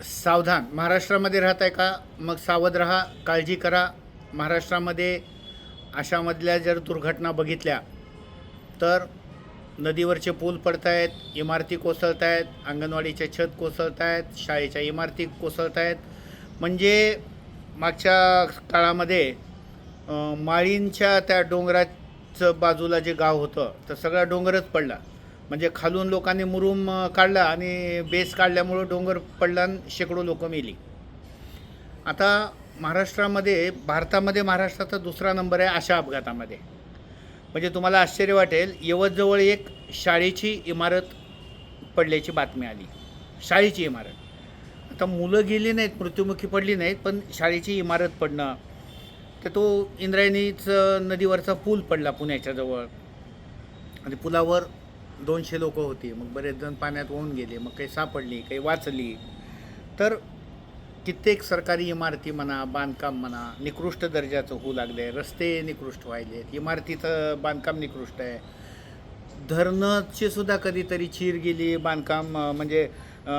सावधान. महाराष्ट्रामध्ये राहत आहे का? मग सावध राहा काळजी करा. महाराष्ट्रामध्ये अशामधल्या जर दुर्घटना बघितल्या तर नदीवरचे पूल पडत आहेत इमारती कोसळत आहेत अंगणवाडीचे छत कोसळत आहेत शाळेच्या इमारती कोसळत आहेत म्हणजे मागच्या काळामध्ये माळींच्या त्या डोंगराचं बाजूला जे गाव होतं तर सगळा डोंगरच पडला. म्हणजे खालून लोकांनी मुरुम काढला आणि बेस काढल्यामुळं डोंगर पडला आणि शेकडो लोक मेली. आता महाराष्ट्रामध्ये भारतामध्ये महाराष्ट्राचा दुसरा नंबर आहे अशा अपघातामध्ये. म्हणजे तुम्हाला आश्चर्य वाटेल यवतजवळ एक शाळेची इमारत पडल्याची बातमी आली. शाळेची इमारत. आता मुलं गेली नाहीत मृत्युमुखी पडली नाहीत पण शाळेची इमारत पडणं तर तो इंद्रायणीचं नदीवरचा पूल पडला पुण्याच्या जवळ. आणि पुलावर दोनशे लोक होती. मग बरेच जण पाण्यात वाहून गेले. मग काही सापडली काही वाचली. तर कित्येक सरकारी इमारती म्हणा बांधकाम म्हणा निकृष्ट दर्जाचं होऊ लागले रस्ते निकृष्ट व्हायले इमारतीचं बांधकाम निकृष्ट आहे. धरणाची सुद्धा कधीतरी चीर गेली. बांधकाम म्हणजे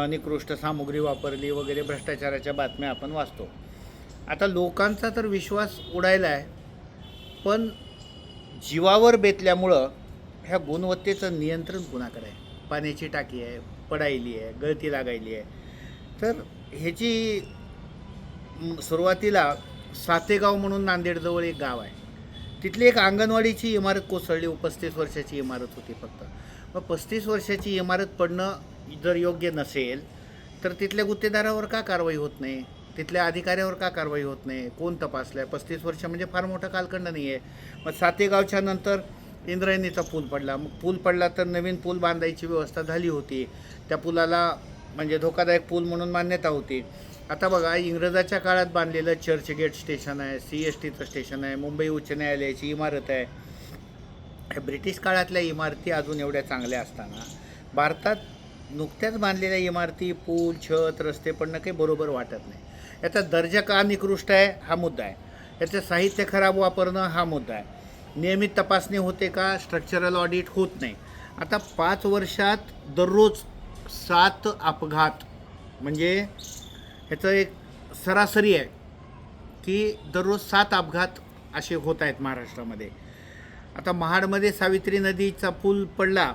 निकृष्ट सामुग्री वापरली वगैरे भ्रष्टाचाराच्या बातम्या आपण वाचतो. आता लोकांचा तर विश्वास उडायला आहे पण जीवावर बेतल्यामुळं ह्या गुणवत्तेचं नियंत्रण कुणाकडे आहे? पाण्याची टाकी आहे पडायली आहे गळती लागायली आहे. तर ह्याची सुरुवातीला सातेगाव म्हणून नांदेडजवळ एक गाव आहे. तिथली एक अंगणवाडीची इमारत कोसळली पस्तीस वर्षाची इमारत होती फक्त. मग पस्तीस वर्षाची इमारत पडणं जर योग्य नसेल तर तिथल्या गुत्तेदारावर का कारवाई होत नाही? तिथल्या अधिकाऱ्यावर का कारवाई होत नाही? कोण तपासलं आहे पस्तीस वर्ष म्हणजे फार मोठं कालखंड नाही आहे मग सातेगावच्या नंतर इंद्रायणीचा पूल पडला. मग पूल पडला तर नवीन पूल बांधायची व्यवस्था झाली होती. त्या पुलाला म्हणजे धोकादायक पूल म्हणून मान्यता होती. आता बघा इंग्रजाच्या काळात बांधलेलं चर्चगेट स्टेशन आहे सी एस टीचं स्टेशन आहे मुंबई उच्च न्यायालयाची इमारत आहे. ह्या ब्रिटिश काळातल्या इमारती अजून एवढ्या चांगल्या असताना भारतात नुकत्याच बांधलेल्या इमारती पूल छत रस्ते पडणं काही बरोबर वाटत नाही. याचा दर्जा का निकृष्ट आहे? हा मुद्दा आहे. याचं साहित्य खराब वापरणं हा मुद्दा आहे. नियमित तपासणी होते का? स्ट्रक्चरल ऑडिट होत नाही. आता पाच वर्षात दररोज सात अपघात म्हणजे ह्याचं एक सरासरी आहे की दररोज सात अपघात असे होत आहेत महाराष्ट्रामध्ये. आता महाडमध्ये सावित्री नदीचा पूल पडला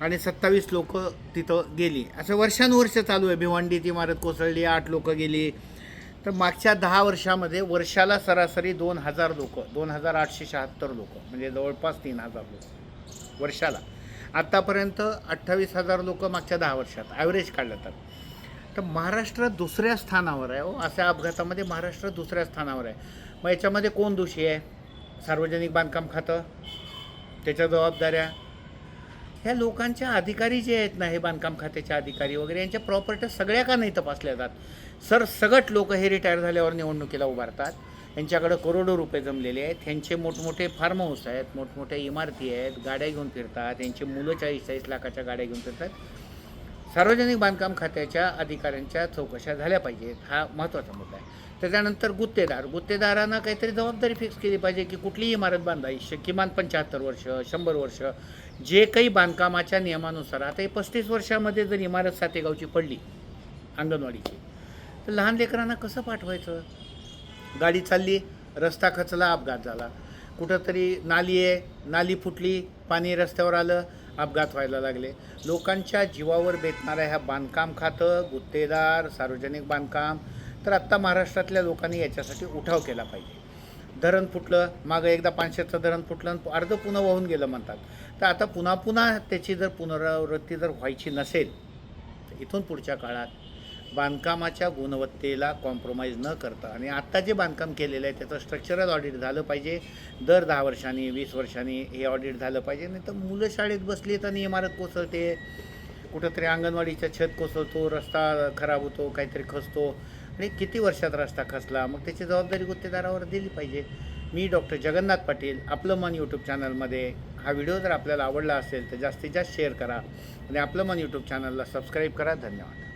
आणि सत्तावीस लोक तिथं गेली. असं वर्षानुवर्ष चालू आहे. भिवंडीत इमारत कोसळली आठ लोक गेली. तर मागच्या दहा वर्षामध्ये वर्षाला सरासरी दोन हजार लोक दोन हजार आठशे शहात्तर लोक म्हणजे जवळपास तीन हजार लोक वर्षाला. आत्तापर्यंत अठ्ठावीस हजार लोक मागच्या दहा वर्षात ॲव्हरेज काढलं तर. तर महाराष्ट्र दुसऱ्या स्थानावर आहे हो अशा अपघातामध्ये महाराष्ट्र दुसऱ्या स्थानावर आहे. मग याच्यामध्ये कोण दोषी आहे? सार्वजनिक बांधकाम खातं त्याच्या जबाबदाऱ्या ह्या लोकांच्या अधिकारी जे आहेत ना हे बांधकाम खात्याच्या अधिकारी वगैरे यांच्या प्रॉपर्ट्या सगळ्या का नाही तपासल्या जात? सर सगट लोक हे रिटायर झाल्यावर निवडणुकीला उभारतात. यांच्याकडं करोडो रुपये जमलेले आहेत. ह्यांचे मोठमोठे फार्म हाऊस आहेत मोठमोठ्या इमारती आहेत गाड्या घेऊन फिरतात. यांची मुलं चाळीस चाळीस लाखाच्या गाड्या घेऊन फिरतात. सार्वजनिक बांधकाम खात्याच्या अधिकाऱ्यांच्या चौकशा झाल्या पाहिजेत हा महत्त्वाचा मुद्दा आहे. त्याच्यानंतर गुत्तेदार गुत्तेदारांना काहीतरी जबाबदारी फिक्स केली पाहिजे की कुठलीही इमारत बांधायची किमान पंच्याहत्तर वर्ष शंभर वर्ष जे काही बांधकामाच्या नियमानुसार आता हे पस्तीस वर्षामध्ये जर इमारत सातेगावची पडली अंगणवाडीची तर लहान लेकरांना कसं पाठवायचं? गाडी चालली रस्ता खचला अपघात झाला. कुठंतरी नाली आहे नाली फुटली पाणी रस्त्यावर आलं अपघात व्हायला लागले. लोकांच्या जीवावर बेतणाऱ्या ह्या बांधकाम खातं गुत्तेदार सार्वजनिक बांधकाम तर आत्ता महाराष्ट्रातल्या लोकांनी याच्यासाठी उठाव केला पाहिजे. धरण फुटलं मागं एकदा पानशेतचं धरण फुटलं आणि अर्ध पुन्हा वाहून गेलं म्हणतात. तर आता पुन्हा पुन्हा त्याची जर पुनरावृत्ती जर व्हायची नसेल तर इथून पुढच्या काळात बांधकामाच्या गुणवत्तेला कॉम्प्रोमाइज न करता. आणि आत्ता जे बांधकाम केलेलं आहे त्याचं स्ट्रक्चरल ऑडिट झालं पाहिजे. दर दहा वर्षांनी वीस वर्षांनी हे ऑडिट झालं पाहिजे. नाही तर मुलं शाळेत बसली तर आणि इमारत कोसळते. कुठंतरी अंगणवाडीच्या छत कोसळतो रस्ता खराब होतो काहीतरी खसतो. आणि किती वर्षात रस्ता खसला? मग त्याची जबाबदारी गुत्तेदारावर दिली पाहिजे. मी डॉक्टर जगन्नाथ पाटील आपलं मन यूट्यूब चॅनलमध्ये हा व्हिडिओ जर आपल्याला आवडला असेल तर जास्तीत जास्त शेअर करा. आणि आपलं मन यूट्यूब चॅनलला सबस्क्राईब करा. धन्यवाद.